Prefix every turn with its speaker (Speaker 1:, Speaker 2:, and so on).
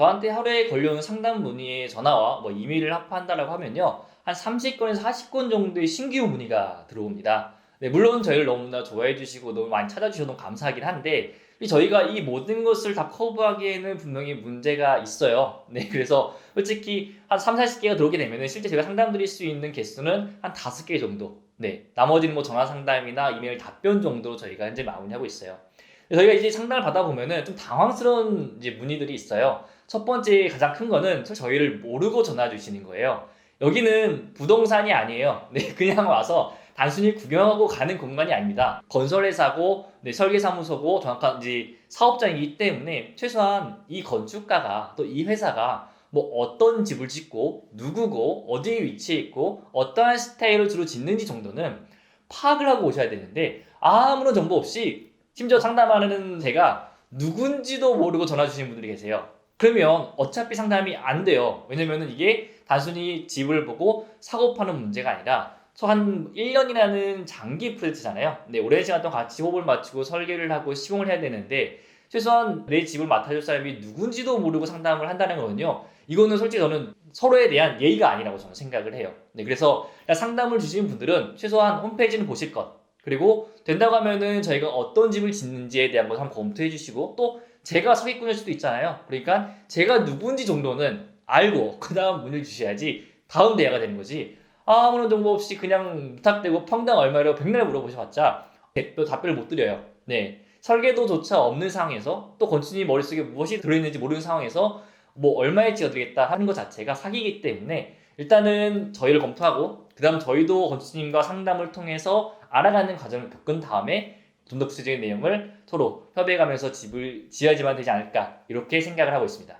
Speaker 1: 저한테 하루에 걸려오는 상담 문의의 전화와 뭐 이메일을 합한다라고 하면요. 한 30건에서 40건 정도의 신규 문의가 들어옵니다. 네, 물론 저희를 너무나 좋아해 주시고 너무 많이 찾아주셔서 너무 감사하긴 한데 이 저희가 이 모든 것을 다 커버하기에는 분명히 문제가 있어요. 네, 그래서 솔직히 한 3, 40개가 들어오게 되면 실제 제가 상담 드릴 수 있는 개수는 한 5개 정도. 네, 나머지는 뭐 전화 상담이나 이메일 답변 정도로 저희가 현재 마무리하고 있어요. 저희가 이제 상담을 받아보면은 좀 당황스러운 이제 문의들이 있어요. 첫 번째 가장 큰 거는 저희를 모르고 전화 주시는 거예요. 여기는 부동산이 아니에요. 네, 그냥 와서 단순히 구경하고 가는 공간이 아닙니다. 건설회사고, 네, 설계사무소고, 정확한 이제 사업장이기 때문에 최소한 이 건축가가 또 이 회사가 뭐 어떤 집을 짓고, 누구고, 어디에 위치해 있고, 어떠한 스타일을 주로 짓는지 정도는 파악을 하고 오셔야 되는데, 아무런 정보 없이 심지어 상담하는 제가 누군지도 모르고 전화 주시는 분들이 계세요. 그러면 어차피 상담이 안 돼요. 왜냐면은 이게 단순히 집을 보고 사고 파는 문제가 아니라 한 1년이라는 장기 프로젝트잖아요. 네, 오랜 시간 동안 같이 호흡을 맞추고 설계를 하고 시공을 해야 되는데 최소한 내 집을 맡아줄 사람이 누군지도 모르고 상담을 한다는 거는요. 이거는 솔직히 저는 서로에 대한 예의가 아니라고 저는 생각을 해요. 네, 그래서 상담을 주시는 분들은 최소한 홈페이지는 보실 것. 그리고 된다고 하면은 저희가 어떤 집을 짓는지에 대한 걸 한번 검토해 주시고 또 제가 사기꾼일 수도 있잖아요. 그러니까 제가 누군지 정도는 알고 그 다음 문을 주셔야지 다음 대화가 되는 거지. 아무런 정보 없이 그냥 부탁되고 평당 얼마로 백날 물어보셔봤자 또 답변을 못 드려요. 네. 설계도조차 없는 상황에서 또 건축님 머릿속에 무엇이 들어있는지 모르는 상황에서 뭐 얼마에 찍어드리겠다 하는 것 자체가 사기이기 때문에 일단은 저희를 검토하고 그 다음 저희도 건축님과 상담을 통해서 알아가는 과정을 겪은 다음에 좀 더 구체적인 내용을 서로 협의해가면서 집을 지어야지만 되지 않을까 이렇게 생각을 하고 있습니다.